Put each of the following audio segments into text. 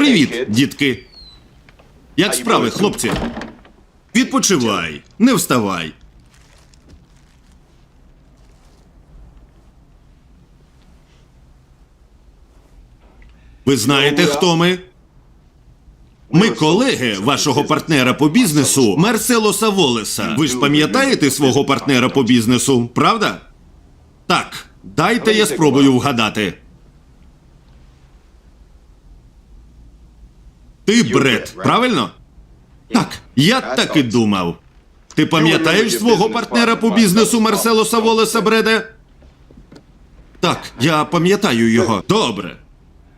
Привіт, дітки. Як справи, хлопці? Відпочивай, не вставай. Ви знаєте, хто ми? Ми колеги вашого партнера по бізнесу Марселоса Волеса. Ви ж пам'ятаєте свого партнера по бізнесу, правда? Так, дайте я спробую вгадати. Ти Бред, правильно? Так, я так і думав. Ти пам'ятаєш свого партнера по бізнесу Марселоса Волеса Бреде? Так, я пам'ятаю його. Добре.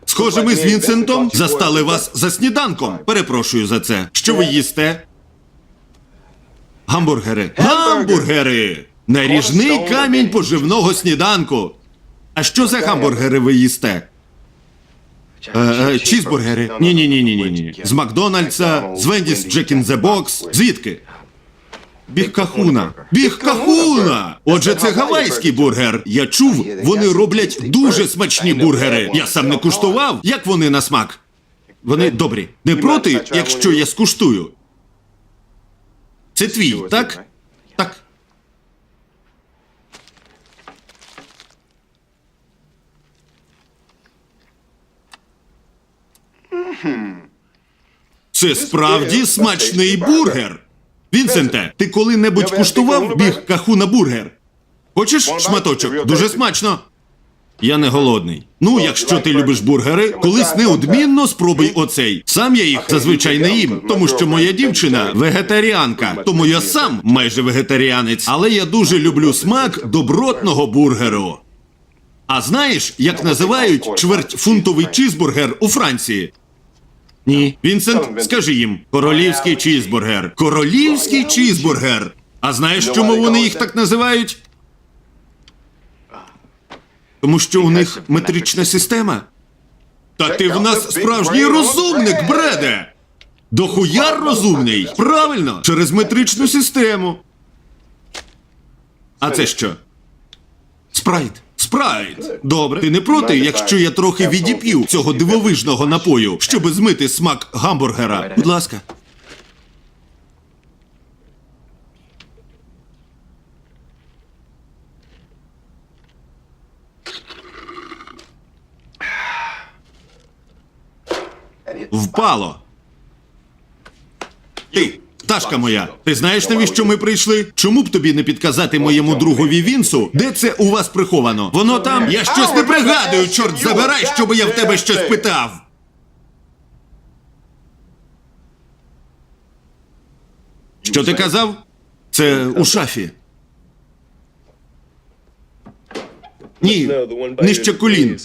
Схоже, ми з Вінсентом застали вас за сніданком. Перепрошую за це. Що ви їсте? Гамбургери. Гамбургери! Наріжний камінь поживного сніданку. А що за гамбургери ви їсте? Е, е, чізбургери. Ні, ні, ні, ні, ні, ні. З Макдональдса, з Вендіс Джек in the Box. Звідки? Біг-кахуна. Біг-кахуна! Отже, це гавайський бургер. Я чув, вони роблять дуже смачні бургери. Я сам не куштував. Як вони на смак? Вони добрі. Не проти, якщо я скуштую. Це твій? Так. Це справді смачний бургер. Вінсенте, ти коли-небудь куштував біг кахуна бургер? Хочеш шматочок? Дуже смачно. Я не голодний. Ну, якщо ти любиш бургери, колись неодмінно спробуй оцей. Сам я їх зазвичай не їм, тому що моя дівчина вегетаріанка, тому я сам майже вегетаріанець, але я дуже люблю смак добротного бургеру. А знаєш, як називають чвертьфунтовий чізбургер у Франції? Ні. Вінсент, скажи їм: королівський чізбургер. Королівський чізбургер. А знаєш, чому вони їх так називають? Тому що у них метрична система. Та ти в нас справжній розумник, бреде! Дохуяр розумний! Правильно, через метричну систему. А це що? Спрайт. Спрайт. Добре. Ти не проти, якщо я трохи відіп'ю цього дивовижного напою, щоби змити смак гамбургера. Будь ласка. Впало. Пташка моя, ти знаєш, навіщо ми прийшли? Чому б тобі не підказати моєму другові Вінсу, де це у вас приховано? Воно там. Я щось не пригадую, чорт забирай, щоби я в тебе щось питав. Що ти казав? Це у шафі. Ні, нижче колін.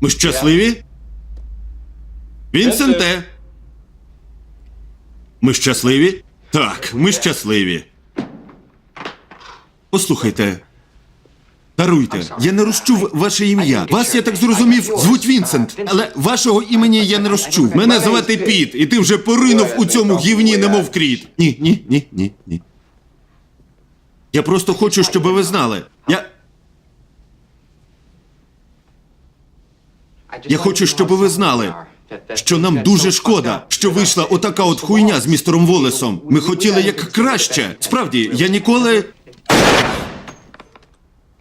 Ми щасливі? Вінсенте. Ми щасливі? Так, ми щасливі. Послухайте. Даруйте, я не розчув ваше ім'я. Вас, я так зрозумів, звуть Вінсент, але вашого імені я не розчув. Мене звати Піт, і ти вже поринув у цьому гівні, немов кріт. Ні, ні, ні, ні, ні. Я просто хочу, щоб ви знали. Я. Я хочу, щоб ви знали, що нам дуже шкода, що вийшла отака от хуйня з містером Волесом. Ми хотіли як краще. Справді, я ніколи.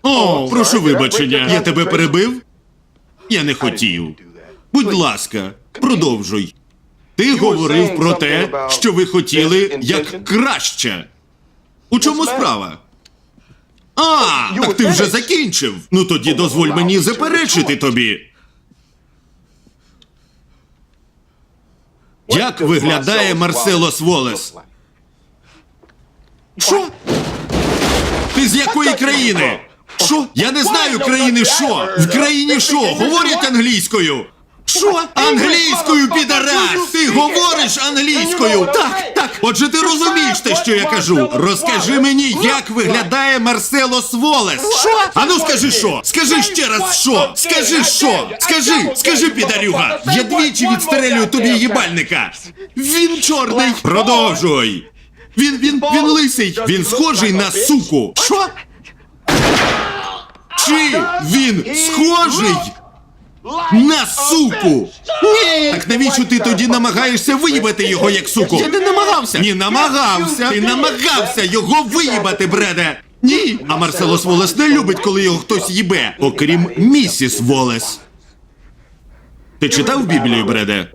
О, прошу вибачення. Я тебе перебив? Я не хотів. Будь ласка, продовжуй. Ти говорив про те, що ви хотіли як краще. У чому справа? А, так ти вже закінчив. Ну тоді дозволь мені заперечити тобі. Як виглядає Марсело Сволес? Що? Ти з якої країни? Що? Я не знаю країни що. В країні що? Говорять англійською. Що? Англійською, підарас! Ти говориш англійською! Так. Отже, ти розумієш те, що я кажу. Розкажи мені, як виглядає Марселос Волес. Що? Ану скажи що? Скажи ще раз що? Скажи що? Скажи, скажи, підарюга. Я двічі відстрелюю тобі їбальника. Він чорний. Продовжуй. Він, він, він лисий. Він схожий на суку. Що? Чи він схожий на суку? Ні! Так навіщо ти тоді намагаєшся виїбати його як суку? Я не намагався. Ні, намагався. Ти намагався його виїбати, бреде. Ні. А Марселос Волес не любить, коли його хтось їбе, окрім місіс Волес. Ти читав Біблію, бреде?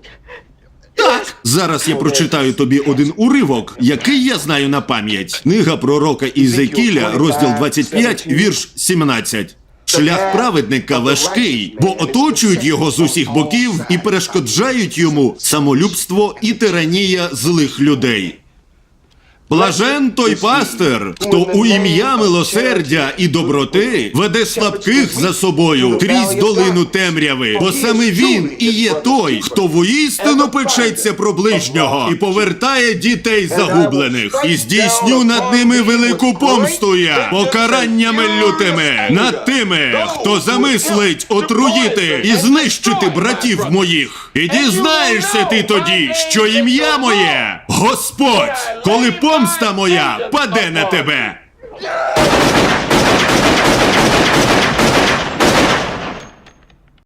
Так. Зараз я прочитаю тобі один уривок, який я знаю на пам'ять. Книга пророка Ізекіля, розділ 25, вірш 17. Шлях праведника важкий, бо оточують його з усіх боків і перешкоджають йому самолюбство і тиранія злих людей. Блажен той пастир, хто у ім'я милосердя і доброти веде слабких за собою крізь долину темряви, бо саме він і є той, хто воістину печеться про ближнього і повертає дітей загублених, і здійсню над ними велику помсту я, покараннями лютими над тими, хто замислить отруїти і знищити братів моїх. І дізнаєшся ти тоді, що ім'я моє Господь, коли помста моя паде на тебе.